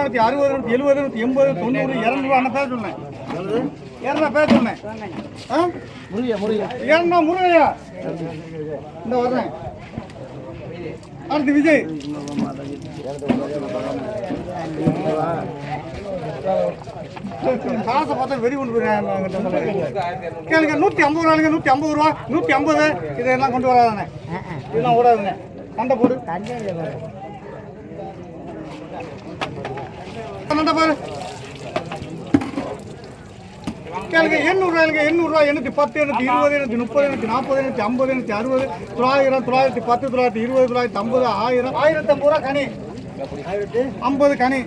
நூற்றி அறுபது நூற்றி எழுபது நூற்றி எண்பது தொண்ணூறு இரநூறு அந்த பேர் சொன்னேன். இரநூறு பேர் சொன்னேன். ஆ? முருகையா முருகையா இரநூறு முருகையா இந்த வர்றேன். அடுத்து விஜய். காசை பார்த்தா வெறி கொண்டு போயிருக்காங்க கேளுங்க நூற்றி ஐம்பது ரூபாய்ங்க நூற்றி ஐம்பது ரூபா நூற்றி ஐம்பது இதெல்லாம் கொண்டு வராதானே? இதெல்லாம் ஓடாதுங்க. சண்டை போடு. சண்டை பாரு. கேளுங்க எண்ணூறுரூவாய்ங்க எண்ணூறுரூவா எண்ணூற்றி பத்து எண்ணூற்றி இருபது எண்ணூற்றி முப்பது எண்ணூற்றி நாற்பது எண்ணூற்றி ஐம்பது எண்ணூற்றி அறுபது தொள்ளாயிரம் தொள்ளாயிரத்தி பத்து தொள்ளாயிரத்தி இருபது தொள்ளாயிரத்தி ஐம்பது ஆயிரம் ஆயிரத்தி ஐம்பது ரூபா கனி. ஐம்பது கனி.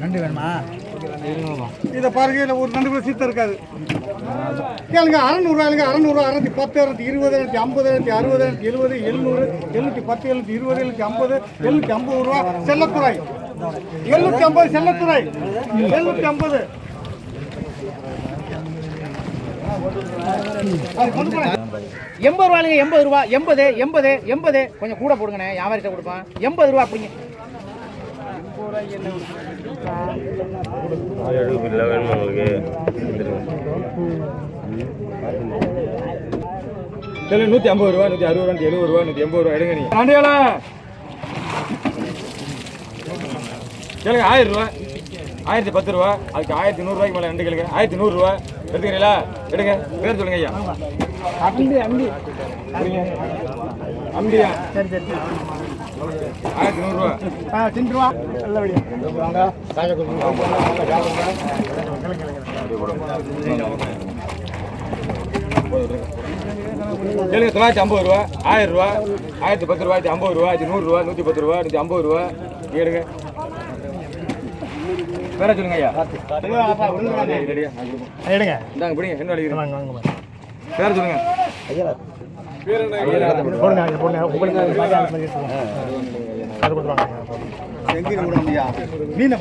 நண்டு வேணுமா? இதை பாருங்க இதில் ஒரு நண்டு கூட சீத்தம் இருக்காது. கேளுங்க அறநூறுவாயிலுங்க அறநூறுவா அறுநூத்தி பத்து அறுநூத்தி இருபது அறுநூத்தி ஐம்பது அறுநூத்தி அறுபது அறுநூத்தி எழுபது எழுநூறு எழுநூத்தி பத்து எழுநூத்தி இருபது எழுநூத்தி ஐம்பது எழுநூத்தி ஐம்பது ரூபா செல்லத்துறை. எழுநூத்தி ஐம்பது செல்லத்துறை. எழுநூத்தி ஐம்பது. எண்பது ரூபாய்ங்க எண்பது ரூபா எண்பது எண்பது எண்பது. கொஞ்சம் கூட போடுங்கண்ணே வியாபாரிட்ட கொடுப்பான்? எண்பது ரூபா அப்படிங்க எழுபது வேணும் உங்களுக்கு நூற்றி ஐம்பது ரூபா நூற்றி அறுபது ரூபா எழுபது ரூபா நூற்றி எண்பது ரூபா எடுங்க நீ நண்டியால கேளுங்க ஆயிரம் ரூபா. ஆயிரத்தி பத்து ரூபா அதுக்கு ஆயிரத்தி நூறுரூவாய்க்கு மேலே ரெண்டு கேளுங்க. ஆயிரத்தி நூறுரூவா எடுத்துக்கிறீங்களா? எடுங்க. பேர் சொல்லுங்க ஐயா. அம்பி அம்பி. அம்பியா சரி சரி. ஆயிரத்தி நூறுரூவா ஆ திண்டு ரூபா நல்லபடியா கேளுங்க தொள்ளாயிரத்தி ஐம்பது ரூபா ஆயிரம் ரூபா ஆயிரத்தி பத்து ரூபாய்க்கு ஐம்பது ரூபா ஆயிரத்தி நூறுரூவா நூற்றி பத்து ரூபா நூற்றி ஐம்பது ரூபா. எடுங்க. வேற சொல்லுங்க ஐயா. எடுங்க. இந்தாங்க பிடிங்க என்ன வாங்க பேர சொல்லுங்க. போடுங்க மீனை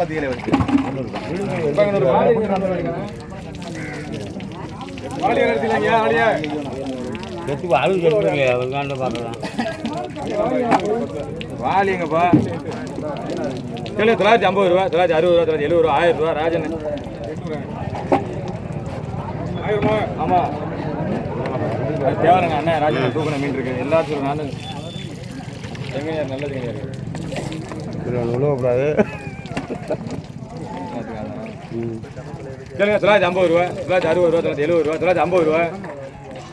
வாலிங்கப்பா. கேளு தொள்ளாயிரத்தி ஐம்பது ரூபா தொள்ளாயிரத்தி அறுபது ரூபா தொள்ளாயிரத்தி எழுபது ரூபா ஆயிரம் ரூபா ராஜன் ஆமா. அது தேவரங்க அண்ணன் ராஜன் தூக்கின மீன் இருக்கு. எல்லாத்துக்கும் நான் எங்கேயா நல்லதுங்க விழுவக்கூடாது கேளுங்க தொள்ளாயிரத்தி ஐம்பது ரூபா தொள்ளாயிரத்தி அறுபது ரூபா தொள்ளாயிரத்தி எழுபது ரூபா தொள்ளாயிரத்தி ஐம்பது ரூபா.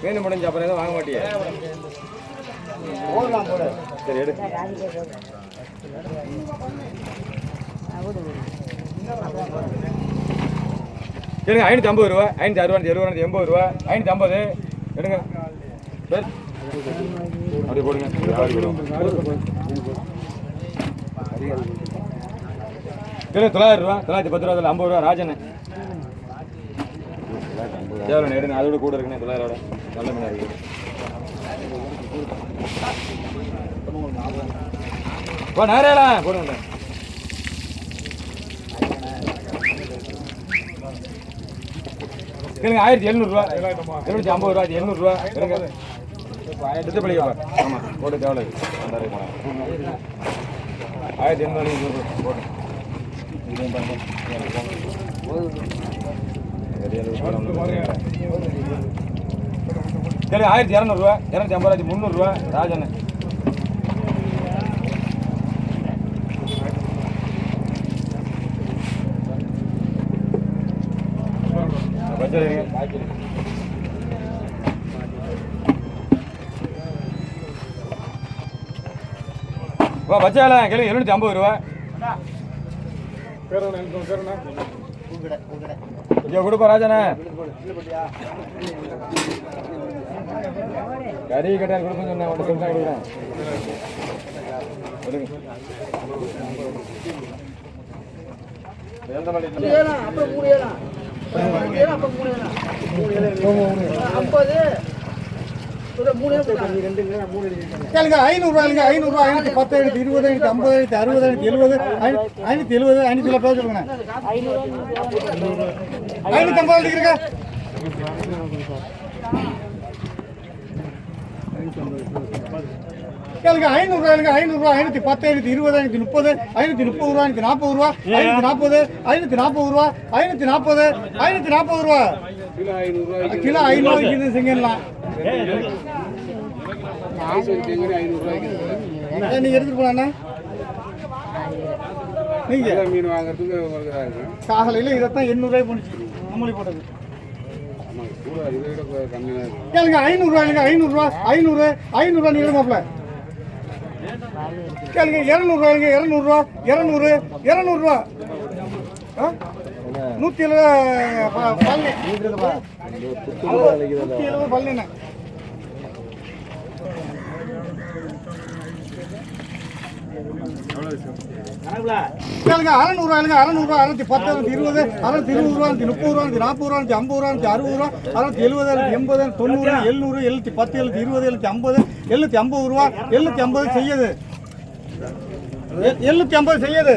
மீன் முடிஞ்ச அப்புறம் எதுவும் வாங்க மாட்டியே? சரி எடு. கேளுங்க ஐநூற்றி ஐம்பது ரூபா ஐநூற்றி அறுபது எழுபது எண்பது ரூபா. ஐநூற்றி ஐம்பது எடுங்க. சரி. அப்படியே போடுங்க. கேளுங்க தொள்ளாயிரம் ரூபா தொள்ளாயிரத்தி பத்து ரூபா ஐம்பது ரூபா ராஜன். எவ்வளோ எடுங்க அதோட கூட இருக்குண்ணே தொள்ளாயிரோட. நல்ல மீனாக இருக்குது போ நேரம் போடுங்க கேளுங்க ஆயிரத்தி எழுநூறுவா எழுநூத்தி ஐம்பது ரூபா எழுநூறுவா எடுங்க. எடுத்து படிக்கப்பா ஆமாம் போட்டு தேவை ஆயிரத்தி எழுநூறு போட்டு சரி ஆயிரத்தி இரநூறுவா இரநூத்தி ஐம்பது ரூபாய் முந்நூறுரூவா ராஜன் பச்சை வா பச்சால கேளுங்க எழுநூத்தி ஐம்பது ரூபா ஐயோ கொடுப்பா ராஜாண்ணே. கறி கட்டால் கொடுக்க சொன்னேன் ஒன்று சொல்லி கொடுக்குறேன். அப்புறம் மூணு ஏழா. அப்புறம் மூணு ஏழா. ஐம்பது. கேளுங்க ஐநூறுரூவாய்ங்க ஐநூறுரூவா ஐநூற்றி பத்து ஐநூற்றி இருபது ஐநூற்றி ஐம்பது ஐநூற்றி அறுபது ஐநூற்றி எழுபது ஐநூற்றி எழுபது ஐநூற்றி பேர் சொல்லுங்க. ஐநூற்றி ஐம்பது இருக்குங்க கேளுங்க ஐநூறுரூவா இல்லைங்க ஐநூறுரூவா ஐநூற்றி பத்து ஐநூற்றி இருபது ஐநூற்றி முப்பது ஐநூற்றி முப்பது ரூபா ஐநூற்றி நாற்பது ரூபா ஐநூற்றி நாற்பது ஐநூற்றி நாற்பது ரூபா ஐநூற்றி நாற்பது ஐநூற்றி நாற்பது ரூபா கிலோ ஐநூறு இது செங்கலாம் நீங்க எடுத்துட்டு போனா நீங்க. மீன் வாங்குறதுக்கு உங்களுக்கு. காலையில இதைத்தான் எண்ணூறுரூவாய் போணுச்சு நம்மளி போட்டது. கேளுங்க ஐநூறுரூவா இல்லைங்க ஐநூறுரூவா ஐநூறு ஐநூறுரூவா நீங்க மாப்பிள கேளுங்க இரநூறுவா இல்லைங்க இரநூறுவா இரநூறு இரநூறுவா. நூற்றி எழுபது பல்லு. நூற்றி எழுபது பல்லுண்ணே. கேளுங்க அறநூறுவா இல்லைங்க அறநூறுவா அறுநூத்தி பத்து அறுநூத்தி இருபது அறுநூத்தி இருபது ரூபா அறுநூத்தி முப்பது ரூபா அறுநூத்தி நாற்பது ரூபா அறுநூத்தி ஐம்பது ரூபா அறுநூத்தி அறுபது ரூபா அறுநூத்தி எழுபது அறுநூத்தி எண்பது தொண்ணூறு எழுநூறு எழுநூத்தி பத்து எழுநூத்தி இருபது எழுநூத்தி ஐம்பது எழுநூத்தி ஐம்பது ரூபா எழுநூத்தி ஐம்பது செய்யுது. எ- எழுநூத்தி ஐம்பது செய்யுது.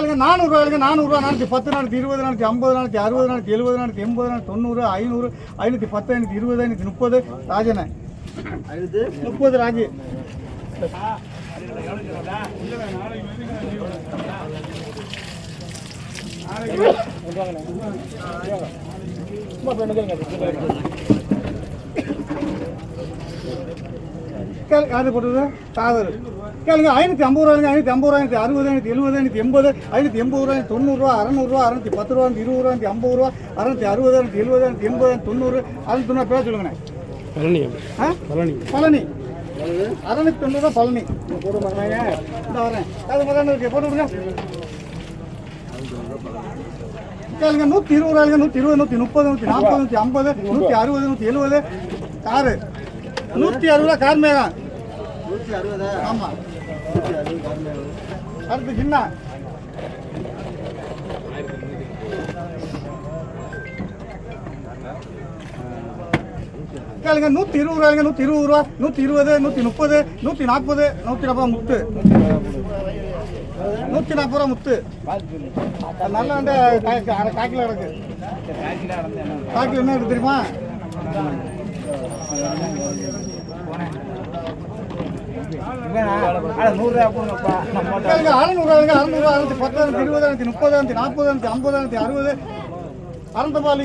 தான் தெரியும். கேளுங்க நானூறுரூவா நானூற்றி பத்து நானூற்றி இருபது நானூற்றி ஐம்பது நானூற்றி அறுபது நானூற்றி எழுபது நானூற்றி எண்பது நானூற்றி தொண்ணூறு ஐநூறு ஐநூற்றி பத்து ஐநூற்றி இருபது ஐநூற்றி முப்பது ராஜனை முப்பது ராஜி. கேளு யாரு போட்டது? சாதர் கேளுங்க ஐநூற்றி ஐம்பது ரூபாய்ங்க ஐநூற்றி ஐம்பது ரூபா ஐநூற்றி அறுபது ஐநூற்றி எழுபது ஐநூற்றி எண்பது ஐநூற்றி எண்பது ரூபாய் தொண்ணூறுரூவா அறநூறுவா அறுநூற்றி பத்து ரூபா இருபது ரூபா ஐம்பது ரூபா அறுநூற்றி அறுபது அறுநூற்றி எழுபது அறுநூற்றி எண்பது தொண்ணூறு அறுநூற்றி தொண்ணூறு பேர் சொல்லுங்கண்ணே. ஆ? பழனி. அறுநூத்தி தொண்ணூறு ரூபா பழனி. இந்த வரேன். அது இருக்கு போட்டு விடுங்க கேளுங்க நூற்றி இருபது ரூபாய்ங்க நூற்றி இருபது நூற்றி முப்பது நூற்றி நாற்பது நூற்றி ஐம்பது நூற்றி அறுபது நூற்றி எழுபது. காரு நூற்றி அறுபது ரூபா கார் மேகம் நூற்றி அறுபதா. ஆமாம் நூற்றி அறுபது கம்மியாக அடுத்து சின்ன. கேளுங்க நூற்றி இருபது ரூபாய்ங்க நூற்றி இருபது ரூபா. நூற்றி இருபது நூற்றி முப்பது நூற்றி நாற்பது நூற்றி நாற்பது முத்து. நூற்றி நாற்பது ரூபா முத்து. நல்ல வந்து காக்கில் கிடக்கு. காக்கில் என்ன இருக்கு தெரியுமா? கேளுங்க அறநூறுவாங்க அறநூறுவா அறுநூத்தி பத்து அறுநூத்தி இருபது அறுநூத்தி முப்பது அறுநூத்தி நாற்பது அறுநூத்தி அறுபது அறநூத்தி பால்